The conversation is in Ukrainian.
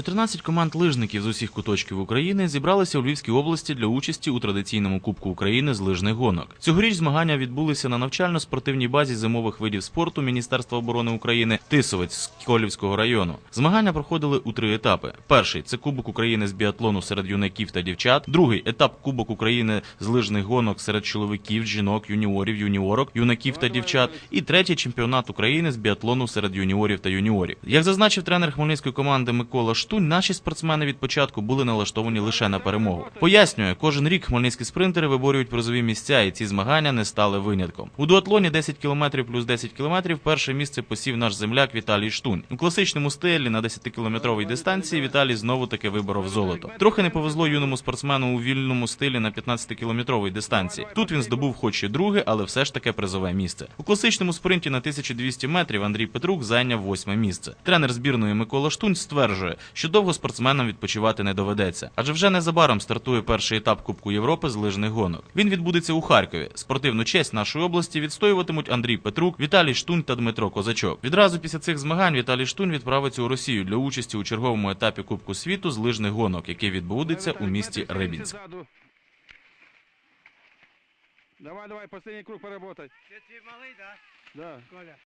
14 команд лижників з усіх куточків України зібралися у Львівській області для участі у традиційному Кубку України з лижних гонок. Цьогоріч змагання відбулися на навчально-спортивній базі зимових видів спорту Міністерства оборони України Тисовець з Колівського району. Змагання проходили у три етапи: перший це Кубок України з біатлону серед юнаків та дівчат, другий етап Кубок України з лижних гонок серед чоловіків, жінок, юніорів, юніорок, юнаків та дівчат, і третій чемпіонат України з біатлону серед юніорів та юніорів. Як зазначив тренер хмельницької команди Микола Штунь, наші спортсмени від початку були налаштовані лише на перемогу. Пояснює, кожен рік хмельницькі спринтери виборюють призові місця, і ці змагання не стали винятком. У дуатлоні 10 км плюс 10 км перше місце посів наш земляк Віталій Штунь. У класичному стилі на 10-кілометровій дистанції Віталій знову таки виборов золото. Трохи не повезло юному спортсмену у вільному стилі на 15-кілометровій дистанції. Тут він здобув хоч і друге, але все ж таки призове місце. У класичному спринті на 1200 метрів Андрій Петрук зайняв восьме місце. Тренер збірної Микола Штунь стверджує, що довго спортсменам відпочивати не доведеться, адже вже незабаром стартує перший етап Кубку Європи з лижних гонок. Він відбудеться у Харкові. Спортивну честь нашої області відстоюватимуть Андрій Петрук, Віталій Штунь та Дмитро Козачок. Відразу після цих змагань Віталій Штунь відправиться у Росію для участі у черговому етапі Кубку світу з лижних гонок, який відбудеться у місті Рибінськ. Давай, давай, последний круг поработай. Це твій малий, да? Да. Коля?